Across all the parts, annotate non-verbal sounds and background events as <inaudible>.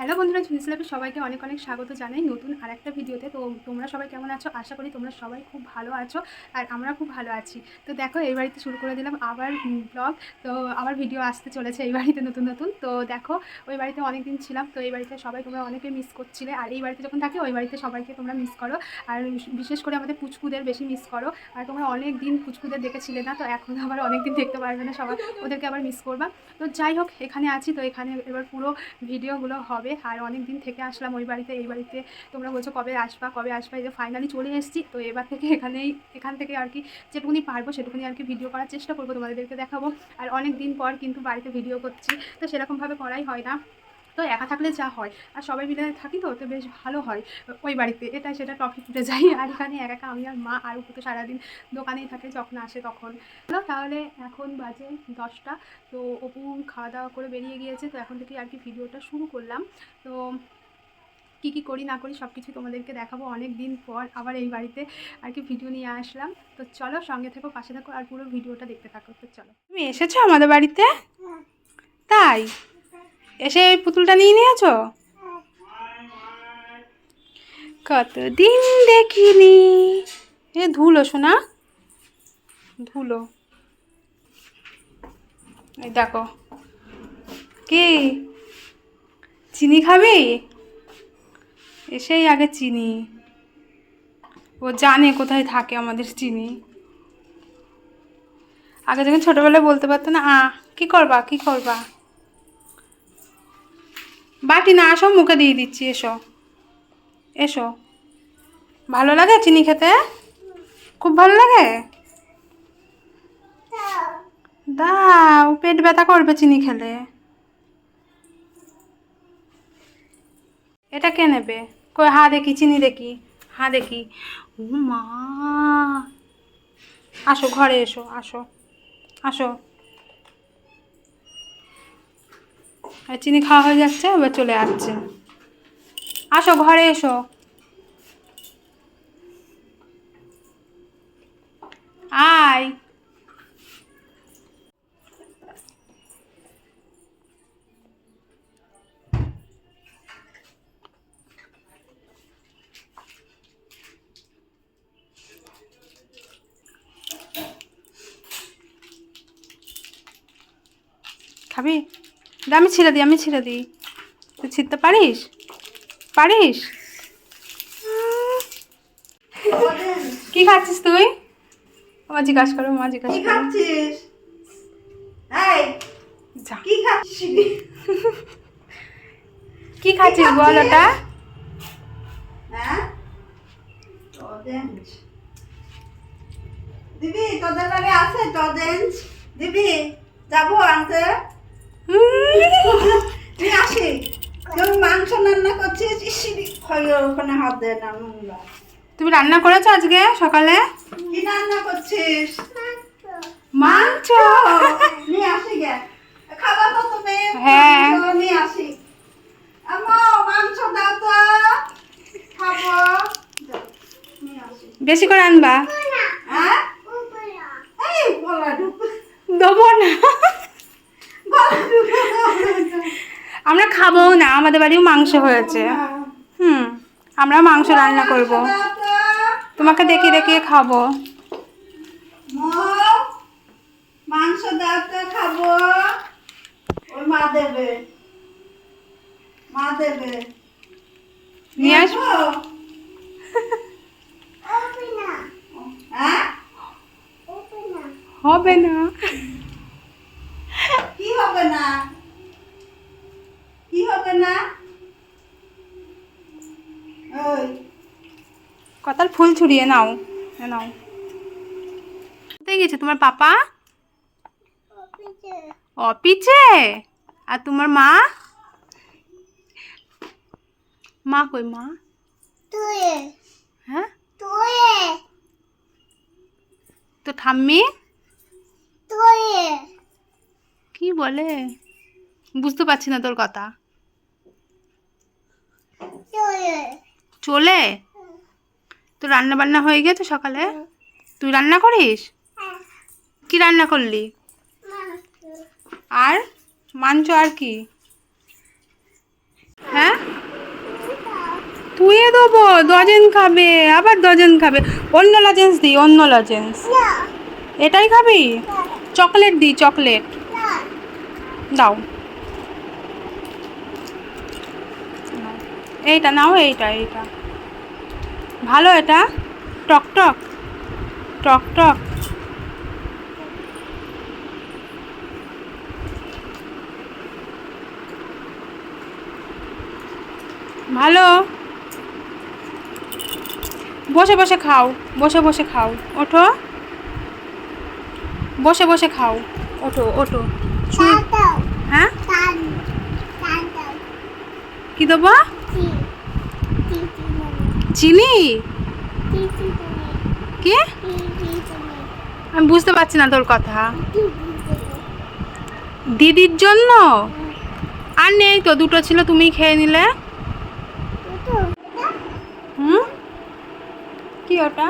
Hello বন্ধুরা ঝুনিস লাভে সবাইকে অনেক অনেক স্বাগত জানাই নতুন আর একটা ভিডিওতে। তো তোমরা সবাই কেমন আছো? আশা করি তোমরা সবাই খুব ভালো আছো আর আমরা খুব ভালো আছি। তো দেখো, এই বাড়িতে শুরু করে দিলাম আবার ব্লগ তো আবার ভিডিও আসতে চলেছে এই বাড়িতে নতুন নতুন। তো দেখো, ওই বাড়িতে অনেক দিন ছিলাম, তো এই বাড়িতে সবাই তোমরা অনেকে মিস করছিলে। আর এই বাড়িতে যখন থাকি, ওই বাড়িতে সবাইকে তোমরা মিস করো। আর বিশেষ করে আমাদের পুচকুদের বেশি মিস করো। আর তোমরা অনেক দিন পুচকুদের দেখেছিলে না, তো এখন আবার অনেক দিন দেখতে পারবে না সবাই। ওদেরকে আবার মিস করবা। তো যাই হোক, এখানে আছি। তো এখানে এবার পুরো ভিডিওগুলো হবে। আর অনেক দিন থেকে আসলাম ওই বাড়িতে, এই বাড়িতে তোমরা বলছো কবে আসবা কবে আসবা? এই যে ফাইনালি চলে এসেছি। তো এবার থেকে এখানেই, এখান থেকে আর কি যেটুকুনি পারব সেটুকুনি আর কি ভিডিও করার চেষ্টা করব তোমাদেরকে দেখাবো। আর অনেক দিন পর কিন্তু বাড়িতে ভিডিও করছি। তো সেরকমভাবে করাই হয় না। তো একা থাকলে যা হয়। আর সবাই মিলে থাকি তো তো বেশ ভালো হয়। ওই বাড়িতে এটা সেটা টপিক উঠে যাই। আর এখানে একা একা আমি আর মা আর উপর তো সারাদিন দোকানেই থাকে যখন আসে তখন। হলো তাহলে এখন বাজে দশটা। তো অপু খাওয়া দাওয়া করে বেরিয়ে গিয়েছে তো এখন থেকে আর কি ভিডিওটা শুরু করলাম। তো কী কী করি না করি সব কিছু তোমাদেরকে দেখাবো অনেক দিন পর আবার এই বাড়িতে আর কি ভিডিও নিয়ে আসলাম। তো চলো সঙ্গে থেকো পাশে থাকো আর পুরো ভিডিওটা দেখতে থাকো। তো চলো। তুমি এসেছ আমাদের বাড়িতে? তাই? এসে এই পুতুলটা নিয়ে নিয়েছো? কতদিন দেখিনি। এ, ধুলো শোনা ধুলো। এই দেখো। কি? চিনি খাবি? এসেই আগে চিনি। ও জানে কোথায় থাকে আমাদের চিনি। আগে যখন ছোটোবেলায় বলতে পারতো না আ কি করবা কি করবা? বাটি না আসো মুখে দিয়ে দিচ্ছি, এসো। এসো। ভালো লাগে চিনি খেতে? খুব ভালো লাগে? দাও, পেট ব্যথা করবে চিনি খেলে। এটা কে নেবে? কই, হা দেখি, চিনি দেখি। হা দেখি। মা আসো, ঘরে এসো, আসো। আসো। আর চিনি খাওয়া হয়ে যাচ্ছে এবার চলে আসছে। আসো ঘরে এসো। আয়। খাবি? আমি ছিঁড়ে দিই আমি ছিঁড়ে দিই। তুই ছিঁড়তে পারিস? পারিস? কি খাচ্ছিস তুই? আমার জিজ্ঞাসা করো মা জিজ্ঞাসা করো। খাচ্ছিস? <laughs> কি খাচ্ছিস? কি খাচ্ছিস বল ওটা? হ্যাঁ? দিবি তোদের বাড়ি আছে টদেঞ্চ দিবি যাব আনতে? তুই আসি। তুই মাংস রান্না করছিস? ইসিরি ওখানে হাত দে না নোংরা। তুমি রান্না করেছ আজকে সকালে? কি রান্না করছিস? মাংস। নিয়ে আসি গে। খাবা তো তুমি হ্যাঁ। নিয়ে আসি। আমো মাংস দাও তো। খাব। নিয়ে আসি। বেশি করে আনবা হ্যাঁ এই গলা ঢুক দেবো না গলা ঢুক আমরা খাব না আমাদের বাড়িও মাংস হয়েছে। হুম আমরা মাংস রান্না করব। তোমাকে দেখিয়ে দেখিয়ে খাব। মাংস দাও খাব। ওই মা দেবে। মা দেবে। নিয়ে আসব হ্যাঁ হবে না কি হবে না কি হবে না ওই কতাল ফুল ছুড়িয়ে নাও নাও। কোথায় গেছে তোমার পাপা? অফিসে আর তোমার মা? মা কই মা? হ্যাঁ? তো ঠাম্মি? কি বলে? বুঝতে পারছি না তোর কথা। চলে? তো রান্না বান্না হয়ে গেছে সকালে? তুই রান্না করিস? কি রান্না করলি? আর মাংস আর কি? হ্যাঁ? ধুয়ে দেবো ডজন খাবে আবার ডজন খাবে। অন্য লজেন্স দিই অন্য লজেন্স এটাই খাবি? চকলেট দিই চকলেট। দাও। এইটা নাও এইটা এইটা। ভালো এটা? টক টক। টক টক। ভালো। বসে বসে খাও বসে বসে খাও। ওঠো। বসে বসে খাও। ওঠো ওঠো। হ্যাঁ? কি দেবো? চিনি? কে? আমি বুঝতে পারছি না তোর কথা। দিদির জন্য? আর নেই তো দুটো ছিল তুমি খেয়ে নিলে। হুম? কি ওটা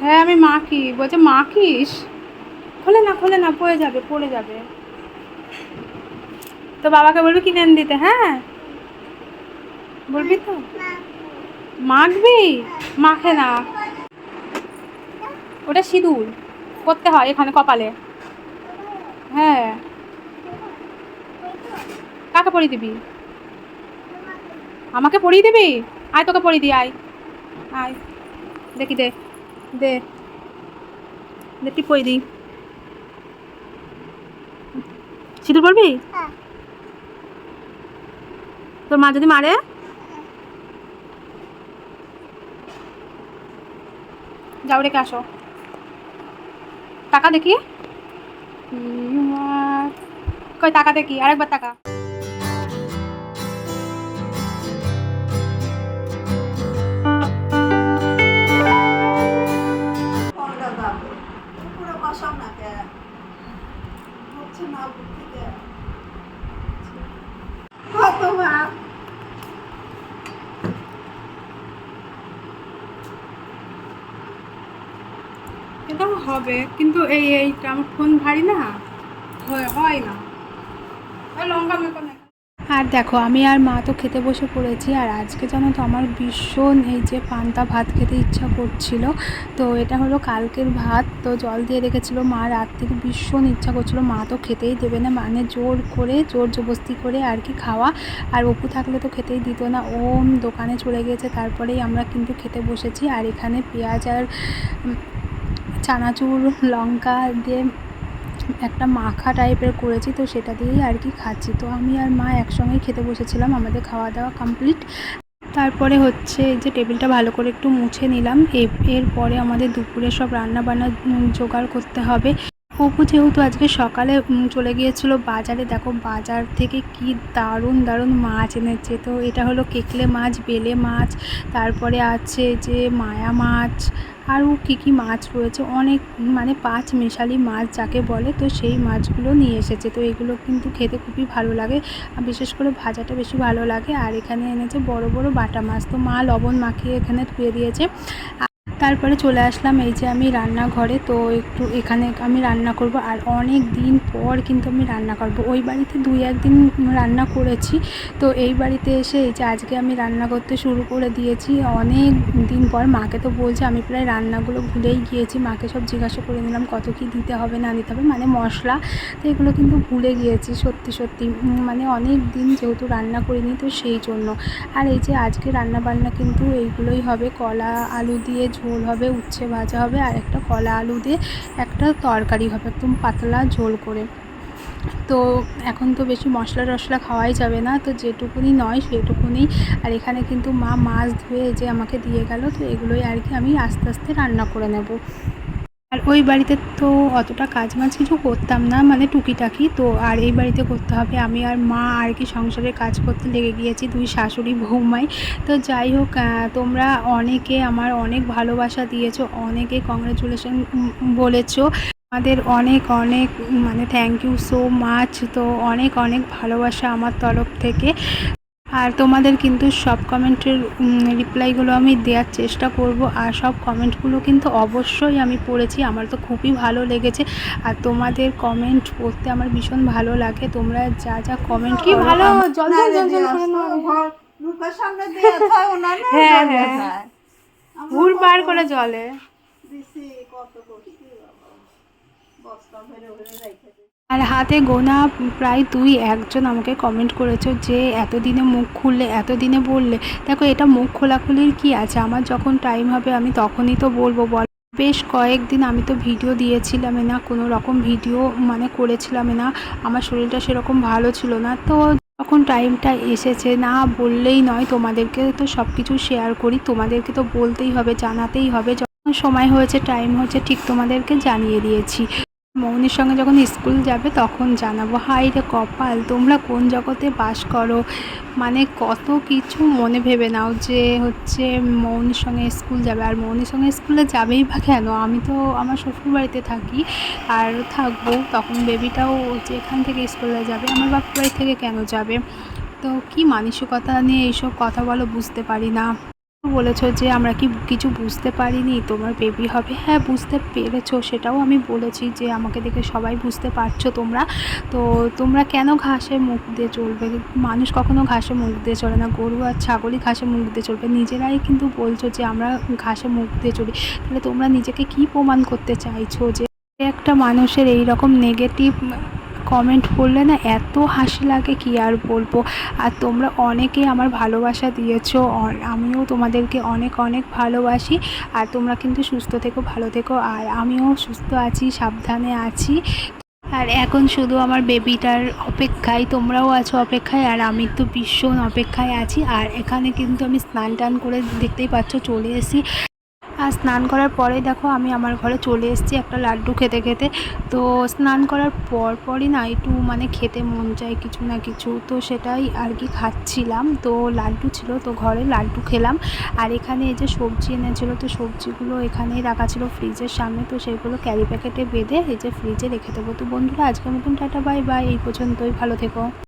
হ্যাঁ আমি মাখি বলছে মাখিস খোলে না খোলে না, পড়ে যাবে পড়ে যাবে। তো বাবাকে বলবি কিনে দিতে হ্যাঁ? বলবি তো? মাখবি? মাখে না। ওটা সিঁদুর। করতে হয় এখানে কপালে। হ্যাঁ। কাকে পরিয়ে দিবি? আমাকে পরিয়ে দিবি? আয়, তোকে পরিয়ে দি আয়। আয়। দেখি দে দে। দে পরিয়ে দিই সিঁদুর পরবি তোর মা যদি মারে? যাও রেখে আসো। টাকা দেখি? কই টাকা দেখি? আরেকবার টাকা। কে কত এটাও হবে, কিন্তু এই এইটা আমার ফোন ভারী না। হয় হয় না। লঙ্কা মেকো আর দেখো, আমি আর মা তো খেতে বসে পড়েছি, আর আজকে জানো তো আমার ভীষণ এই যে পান্তা ভাত খেতে ইচ্ছা করছিল। তো এটা হলো কালকের ভাত, তো জল দিয়ে রেখেছিল মা রাত থেকে ভীষণ ইচ্ছা করছিল, মা তো খেতেই দেবে না মানে জোর করে, জোর জবস্তি করে আর কি খাওয়া। আর অপু থাকলে তো খেতেই দিত না ও দোকানে চলে গিয়েছে, তারপরেই আমরা কিন্তু খেতে বসেছি। আর এখানে পেঁয়াজ আর চানাচুর, লঙ্কা দিয়ে একটা মাখা টাইপের করেছি, তো সেটা দিয়েই আর কি খাচ্ছি। তো আমি আর মা একসঙ্গেই খেতে বসেছিলাম, আমাদের খাওয়া দাওয়া কমপ্লিট তারপরে হচ্ছে যে টেবিলটা ভালো করে একটু মুছে নিলাম। এরপরে আমাদের দুপুরে সব রান্না বান্না জোগাড় করতে হবে। অপু যেহেতু আজকে সকালে চলে গিয়েছিল বাজারে, দেখো বাজার থেকে কি দারুণ দারুণ মাছ এনেছে। তো এটা হলো কেকলে মাছ, বেলে মাছ, তারপরে আছে যে মায়া মাছ, আরও কী কী মাছ রয়েছে। অনেক মানে পাঁচ মেশালি মাছ যাকে বলে, তো সেই মাছগুলো নিয়ে এসেছে। তো এগুলো কিন্তু খেতে খুবই ভালো লাগে বিশেষ করে ভাজাটা বেশি ভালো লাগে। আর এখানে এনেছে বড় বড় বাটা মাছ। তো মা লবণ মাখিয়ে এখানে ধুয়ে দিয়েছে। তারপরে চলে আসলাম এই যে আমি রান্নাঘরে। তো একটু এখানে আমি রান্না করব আর অনেক দিন পর কিন্তু আমি রান্না করব। ওই বাড়িতে দুই একদিন রান্না করেছি। তো এই বাড়িতে এসে এই যে আজকে আমি রান্না করতে শুরু করে দিয়েছি। অনেক দিন পর মাকে তো বলছে, আমি প্রায় রান্নাগুলো ভুলেই গিয়েছি। মাকে সব জিজ্ঞাসা করে নিলাম, কত কী দিতে হবে, না দিতে হবে? মানে মশলা তো এগুলো কিন্তু ভুলে গিয়েছি সত্যি সত্যি। মানে অনেক দিন যেহেতু রান্না করিনি তো সেই জন্য। আর এই যে আজকে রান্না বান্না কিন্তু এইগুলোই হবে। কলা, আলু দিয়ে ঝোল হবে, উচ্ছে ভাজা হবে আর একটা কলা আলু দিয়ে একটা তরকারি হবে, একদম পাতলা ঝোল করে। তো এখন তো বেশি মশলা টশলা খাওয়াই যাবে না, তো যেটুকুনি নয় সেটুকুনি। আর এখানে কিন্তু মা মাছ ধুয়ে যে আমাকে দিয়ে গেল, তো এগুলোই আর কি আমি আস্তে আস্তে রান্না করে নেব। আর ওই বাড়িতে তো অতটা কাজ মাছ কিছু করতাম না মানে টুকিটাকি। তো আর এই বাড়িতে করতে হবে। আমি আর মা আর কি সংসারের কাজ করতে লেগে গিয়েছি দুই শাশুড়ি বৌমাই। তো যাই হোক তোমরা অনেকে আমার অনেক ভালোবাসা দিয়েছ, অনেকে কংগ্রেচুলেশন বলেছ। আমাদের অনেক অনেক মানে থ্যাংক ইউ সো মাচ তো অনেক অনেক ভালোবাসা আমার তরফ থেকে। আর তোমাদের কিন্তু সব কমেন্টের রিপ্লাইগুলো আমি দেওয়ার চেষ্টা করব। আর সব কমেন্টগুলো কিন্তু অবশ্যই আমি পড়েছি। আমার তো খুবই ভালো লেগেছে। আর তোমাদের কমেন্ট পড়তে আমার ভীষণ ভালো লাগে। তোমরা যা যা কমেন্ট কি ভালো? জল জল জল জল হ্যাঁ, হ্যাঁ। যায়। আমরা হুড় কত করে জলে। কত আর হাতে গোনা প্রায় দুই একজন আমাকে কমেন্ট করেছ যে এতদিনে মুখ খুললে, এতদিনে বললে, দেখো এটা মুখ খোলাখুলির কি আছে? আমার যখন টাইম হবে আমি তখনই তো বলব, বল। বেশ কয়েকদিন আমি তো ভিডিও দিয়েছিলাম না, কোনো রকম ভিডিও মানে করেছিলাম না, আমার শরীরটা সেরকম ভালো ছিল না। তো তখন টাইমটা এসেছে, না বললেই নয়, তোমাদেরকে তো সব কিছু শেয়ার করি, তোমাদেরকে তো বলতেই হবে, জানাতেই হবে। যখন সময় হয়েছে টাইম হয়েছে, ঠিক তোমাদেরকে জানিয়ে দিয়েছি। মৌনির সঙ্গে যখন স্কুল যাবে তখন জানাব হাই রে কপাল, তোমরা কোন জগতে বাস করো? মানে কত কিছু মনে ভেবে নাও যে হচ্ছে মৌনির সঙ্গে স্কুল যাবে। আর মৌনির সঙ্গে স্কুলে যাবেই বা কেন? আমি তো আমার শ্বশুর বাড়িতে থাকি আর থাকব, তখন বেবিটাও যেখান থেকে স্কুলে যাবে, আমার বাপের বাড়ি থেকে কেন যাবে? তো কি মানসিকতা নিয়ে এইসব কথা বলো বুঝতে পারি না। বলেছ যে আমরা কি কিছু বুঝতে পারিনি, তোমার বেবি হবে। হ্যাঁ বুঝতে পেরেছ, সেটাও আমি বলেছি যে আমাকে দেখে সবাই বুঝতে পারছ তোমরা। তো তোমরা কেন ঘাসে মুখ দিয়ে চলবে? মানুষ কখনো ঘাসে মুখ দিয়ে চলে না, গরু আর ছাগলই ঘাসে মুখ দিয়ে চলবে। নিজেরাই কিন্তু বলছো যে আমরা ঘাসে মুখ দিয়ে চলি। তাহলে তোমরা নিজেকে কি প্রমাণ করতে চাইছো যে একটা মানুষের এই রকম নেগেটিভ কমেন্ট করলে না এত হাসি লাগে, কি আর বলব? আর তোমরা অনেকেই আমার ভালোবাসা দিয়েছ আমিও তোমাদেরকে অনেক অনেক ভালোবাসি। আর তোমরা কিন্তু সুস্থ থেকো, ভালো থেকো, আর আমিও সুস্থ আছি, সাবধানে আছি। আর এখন শুধু আমার বেবিটার অপেক্ষায়, তোমরাও আছো অপেক্ষায়, আর আমি তো ভীষণ অপেক্ষায় আছি। আর এখানে কিন্তু আমি স্নান টান করে দেখতেই পাচ্ছ, চলে এসেছি। আর স্নান করার পরে দেখো আমি আমার ঘরে চলে এসেছি একটা লাড্ডু খেতে খেতে। তো স্নান করার পর পরই না একটু মানে খেতে মন চায় কিছু না কিছু। তো সেটাই আর কি খাচ্ছিলাম। তো লাড্ডু ছিল, তো ঘরে লাড্ডু খেলাম। আর এখানে এই যে সবজি এনেছিলো, তো সবজিগুলো এখানেই রাখা ছিল ফ্রিজের সামনে। তো সেগুলো ক্যারি প্যাকেটে বেঁধে এই যে ফ্রিজে রেখে দেবো। তো বন্ধুরা, আজকের মতন টাটা, বাই বাই। এই পর্যন্তই, ভালো থেকো।